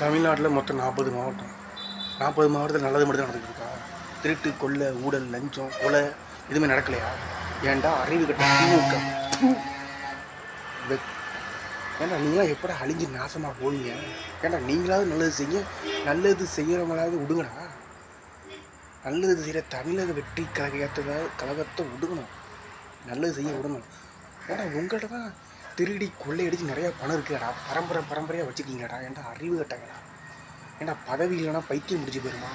தமிழ்நாட்டில் மொத்தம் நாற்பது மாவட்டம். நாற்பது மாவட்டத்தில் நல்லது மட்டும் நடந்துகிட்டு இருக்கா திருட்டு கொள்ளை ஊழல் லஞ்சம் கொலை எதுவுமே நடக்கலையா? ஏன்டா அறிவு கட்ட திமுக? ஏன்டா நீங்களாம் எப்படா அழிஞ்சு நாசமாக போவீங்க ஏன்டா நீங்களாவது நல்லது செய்ய நல்லது செய்கிறவங்களாவது விடுங்கடா நல்லது செய்கிற தமிழக வெற்றி கழகத்தை கழகத்தை விடுங்கணும் நல்லது செய்ய விடணும் ஏன்னா உங்கள்கிட்ட தான் திருடி கொள்ளையடிச்சு நிறையா பணம் இருக்குடா பரம்பரை பரம்பரையாக வச்சுக்கிங்கடா. ஏன்டா அறிவு கட்டங்கடா. ஏன்டா பதவி இல்லைன்னா பைத்தியம் முடிச்சு போயிருமா?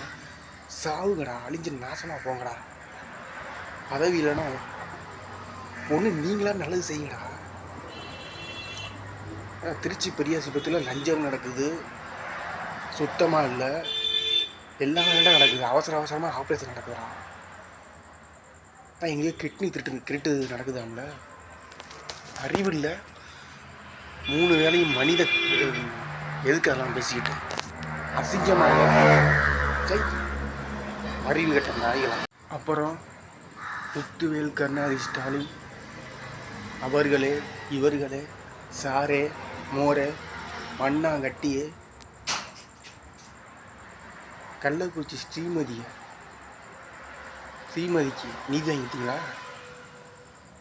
சாவுங்கடா. அழிஞ்சு நாசமாக போங்கடா. பதவி இல்லைன்னா ஒன்று நீங்களா நல்லது செய்யுங்கடா. திருச்சி திருச்சி பெரியாசிபத்தில் லஞ்சம் நடக்குது. சுத்தமாக இல்லை. எல்லா வேண்டாம் நடக்குது. அவசர அவசரமாக ஆப்ரேஷன் நடக்குதுடா. நான் எங்கேயோ கிட்னி திருட்டு திருட்டு நடக்குதாம்ல. அறிவு இல்லை. மூணு வேளையும் மனித எதுக்கு அதெல்லாம் பேசிக்கிட்டு அசிங்கமாக அறிவு கட்ட நாய்களா? அப்புறம் முத்துவேல் கருணாநிதி ஸ்டாலின் அவர்களே இவர்களே சாரே மோரே மண்ணாங்கட்டியே கள்ளக்குறிச்சி ஸ்ரீமதியை ஸ்ரீமதிக்கு நீதி வாங்கிட்டீங்களா?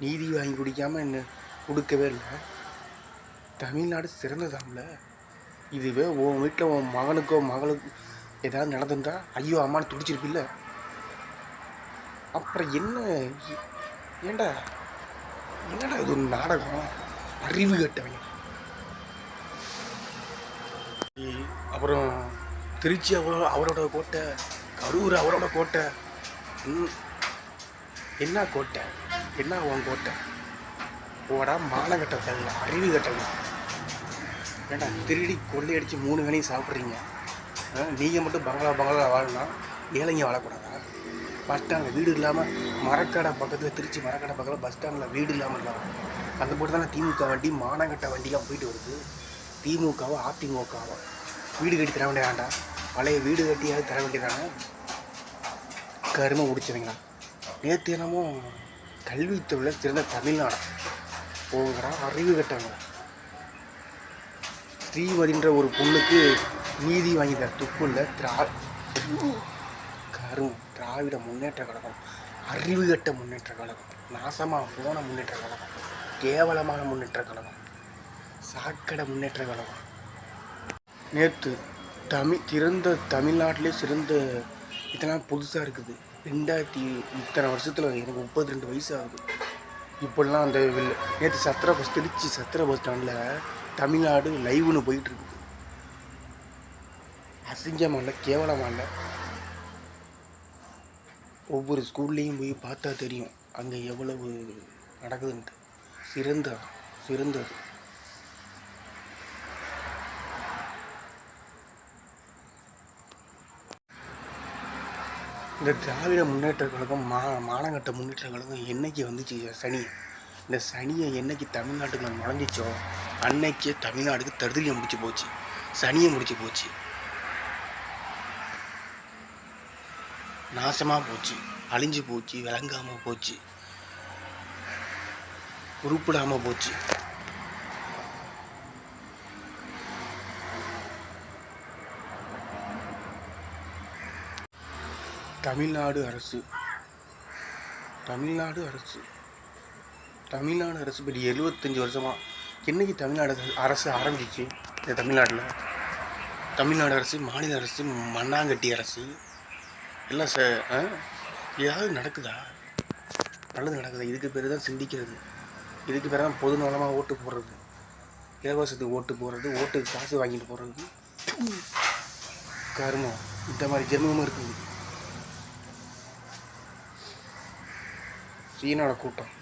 நீதி வாங்கி குடிக்காம என்ன கொடுக்கவே இல்லை. தமிழ்நாடு சிறந்ததாம்ல? இதுவே உன் வீட்டில் உன் மகனுக்கோ மகளுக்கு ஏதாவது நடந்திருந்தா ஐயோ அம்மான்னு துடிச்சிருப்பில்ல? அப்புறம் என்ன? ஏண்டா? என்னடா இது ஒரு நாடகம்? அறிவு கட்டவங்க அப்புறம் திருச்சி அவரோ அவரோட கோட்டை கரூர் அவரோட கோட்டை. ம், என்ன கோட்டை? என்ன உன் கோட்டை? ஓடா மானகட்ட அறிவு கட்டங்க ஏண்டா திருடி கொள்ளையடிச்சு மூணு வேலையும் சாப்பிட்றீங்க? நீங்கள் மட்டும் பங்களா பங்களா வாழலாம் ஏழைங்க வாழக்கூடாதா? பஸ் ஸ்டாண்டில் வீடு இல்லாமல் மரக்கடை பக்கத்தில் திருச்சி மரக்கடை பக்கத்தில் பஸ் ஸ்டாண்டில் வீடு இல்லாமல் இருந்தாங்க அந்த போட்டு தானே திமுக வண்டி மானங்கட்டை வண்டிலாம் போயிட்டு வருது. திமுகவோ அதிமுகவோ. வீடு கட்டி தர வேண்டியதாண்டா பழைய வீடு கட்டியாவது தர வேண்டியதானே? கருமை முடிச்சவங்களா நேற்று என்னமோ கல்வித்துறையில் சிறந்த தமிழ்நாடு. போகிறான் அறிவு கட்டவங்களா? ஸ்ரீமதின்ற ஒரு பொண்ணுக்கு நீதி வாங்கிட்டார் துப்பு இல்லை திரா கரும் திராவிட முன்னேற்ற கழகம் அறிவு கட்ட முன்னேற்ற கழகம் நாசமாக போன முன்னேற்ற கழகம் கேவலமான முன்னேற்ற கழகம் சாக்கடை முன்னேற்ற கழகம். நேற்று தமிழ் திறந்த தமிழ்நாட்டிலே சிறந்த இதெல்லாம் புதுசாக இருக்குது. ரெண்டாயிரத்தி இத்தனை வருஷத்தில் எனக்கு முப்பத்தி ரெண்டு வயசு ஆகுது. இப்படிலாம் அந்த நேற்று சத்திர பஸ் திருச்சி சத்திர பஸ் ஸ்டாண்டில் தமிழ்நாடு லைவ்னு போயிட்டு இருக்குது அசிங்கமாக இல்லை கேவலமாக இல்லை ஒவ்வொரு ஸ்கூல்லேயும் போய் பார்த்தா தெரியும். அங்கே எவ்வளவு நடக்குதுன்ட்டு. சிறந்த சிறந்தது. இந்த திராவிட முன்னேற்ற கழகம் மா மானங்கட்ட முன்னேற்ற கழகம் என்னைக்கு வந்துச்சு சனி? இந்த சனியை என்னைக்கு தமிழ்நாட்டுக்குள்ள நுழைஞ்சிச்சோ? அன்னைக்கே தமிழ்நாடுக்கு தருதலியை முடிச்சு போச்சு. சனியை முடிச்சு போச்சு. நாசமாக போச்சு. அழிஞ்சு போச்சு. விளங்காமல் போச்சு. உருப்பிடாமல் போச்சு. தமிழ்நாடு அரசு. தமிழ்நாடு அரசு. தமிழ்நாடு அரசு பெரிய எழுபத்தஞ்சி வருஷமா என்னைக்கு தமிழ்நாடு அரசு ஆரம்பிச்சு? இந்த தமிழ்நாட்டில் தமிழ்நாடு அரசு மாநில அரசு மண்ணாங்கட்டி அரசு எல்லாம் ச ஏதாவது நடக்குதா? நல்லது நடக்குதா? இதுக்கு பேர் தான் சிந்திக்கிறது. இதுக்கு பேர் தான் பொது நலமாக ஓட்டு போடுறது. இலவசத்துக்கு ஓட்டு போடுறது ஓட்டுக்கு காசு வாங்கிட்டு போகிறது கருமம். இந்த மாதிரி ஜென்மமும் இருக்குது. சீனோட கூட்டம்.